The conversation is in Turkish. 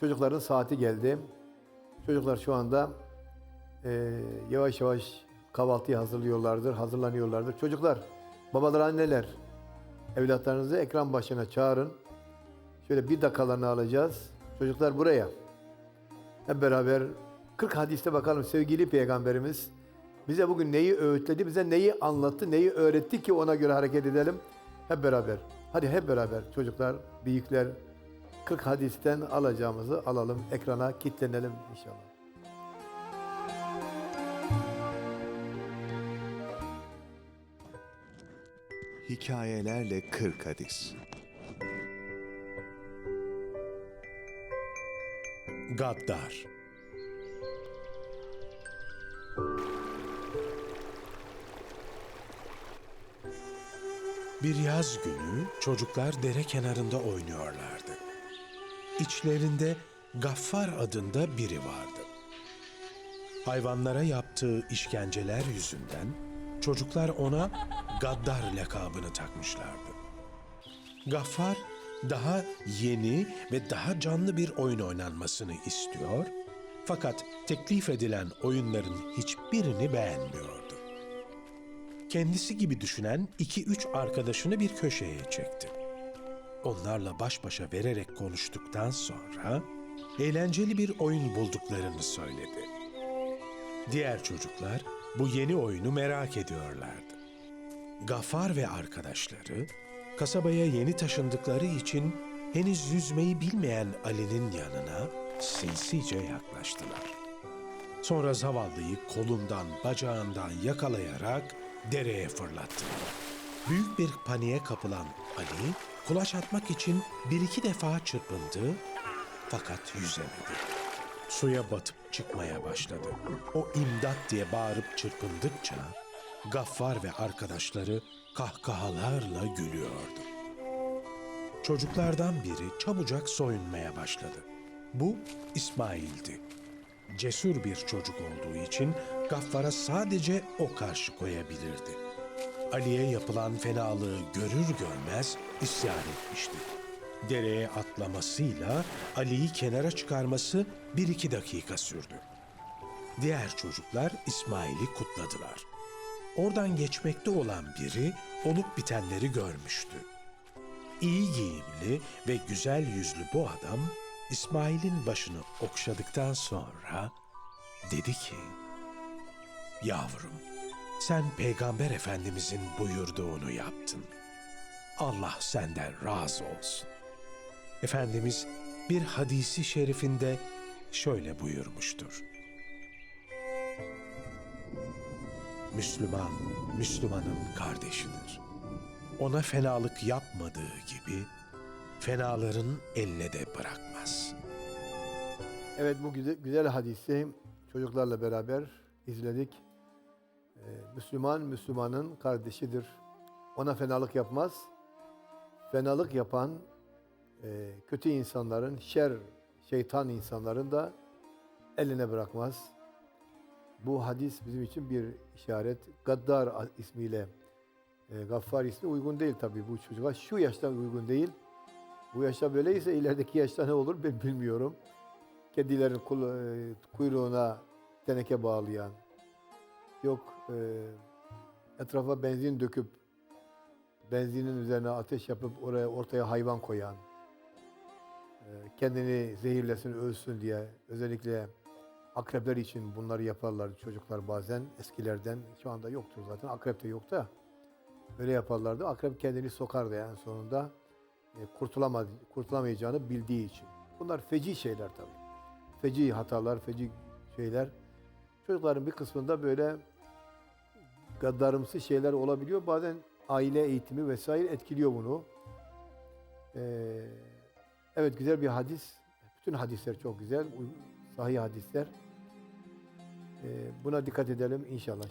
Çocukların saati geldi. Çocuklar şu anda e, yavaş yavaş kahvaltıyı hazırlıyorlardır, hazırlanıyorlardır. Çocuklar, babalar, anneler, evlatlarınızı ekran başına çağırın. Şöyle bir dakikalarını alacağız. Çocuklar buraya. Hep beraber 40 hadiste bakalım sevgili peygamberimiz bize bugün neyi öğütledi, bize neyi anlattı, neyi öğretti ki ona göre hareket edelim. Hep beraber. Hadi hep beraber çocuklar, büyükler 40 hadisten alacağımızı alalım. Ekrana kilitlenelim inşallah. Hikayelerle 40 hadis. Gaddar Bir yaz günü çocuklar dere kenarında oynuyorlardı. İçlerinde Gaffar adında biri vardı. Hayvanlara yaptığı işkenceler yüzünden çocuklar ona Gaddar lakabını takmışlardı. Gaffar daha yeni ve daha canlı bir oyun oynanmasını istiyor fakat teklif edilen oyunların hiçbirini beğenmiyordu. Kendisi gibi düşünen iki üç arkadaşını bir köşeye çekti. Onlarla baş başa vererek konuştuktan sonra eğlenceli bir oyun bulduklarını söyledi. Diğer çocuklar bu yeni oyunu merak ediyorlardı. Gafar ve arkadaşları kasabaya yeni taşındıkları için henüz yüzmeyi bilmeyen Ali'nin yanına sinsice yaklaştılar. Sonra zavallıyı kolundan, bacağından yakalayarak dereye fırlattılar. Büyük bir paniğe kapılan Ali, kulaç atmak için bir iki defa çırpındı fakat yüzemedi. Suya batıp çıkmaya başladı. O imdat diye bağırıp çırpındıkça Gaffar ve arkadaşları kahkahalarla gülüyordu. Çocuklardan biri çabucak soyunmaya başladı. Bu İsmail'di. Cesur bir çocuk olduğu için Gaffar'a sadece o karşı koyabilirdi. Ali'ye yapılan fenalığı görür görmez isyan etmişti. Dereye atlamasıyla Ali'yi kenara çıkarması bir iki dakika sürdü. Diğer çocuklar İsmail'i kutladılar. Oradan geçmekte olan biri olup bitenleri görmüştü. İyi giyimli ve güzel yüzlü bu adam İsmail'in başını okşadıktan sonra dedi ki, Yavrum, sen Peygamber Efendimizin buyurduğunu yaptın. Allah senden razı olsun. Efendimiz bir hadisi şerifinde şöyle buyurmuştur. Müslüman, Müslümanın kardeşidir. Ona fenalık yapmadığı gibi fenaların eline de bırakmaz. Evet bu güzel, güzel hadisi çocuklarla beraber izledik. Ee, Müslüman Müslümanın kardeşidir. Ona fenalık yapmaz. Fenalık yapan e, kötü insanların, şer, şeytan insanların da eline bırakmaz. Bu hadis bizim için bir işaret. Gaddar ismiyle, e, Gaffar ismi uygun değil tabii bu çocuğa. Şu yaşta uygun değil. Bu yaşta böyleyse ilerideki yaşta ne olur ben bilmiyorum. Kedilerin e, kuyruğuna teneke bağlayan, yok e, etrafa benzin döküp benzinin üzerine ateş yapıp oraya ortaya hayvan koyan, e, kendini zehirlesin, ölsün diye özellikle akrepler için bunları yaparlar çocuklar bazen eskilerden. Şu anda yoktur zaten. Akrep de yok da öyle yaparlardı. Akrep kendini sokardı en sonunda. E, kurtulamadı, kurtulamayacağını bildiği için. Bunlar feci şeyler tabii. Feci hatalar, feci şeyler. Çocukların bir kısmında böyle gaddarımsı şeyler olabiliyor. Bazen aile eğitimi vesaire etkiliyor bunu. Ee, evet güzel bir hadis. Bütün hadisler çok güzel. Sahih hadisler. Ee, buna dikkat edelim inşallah.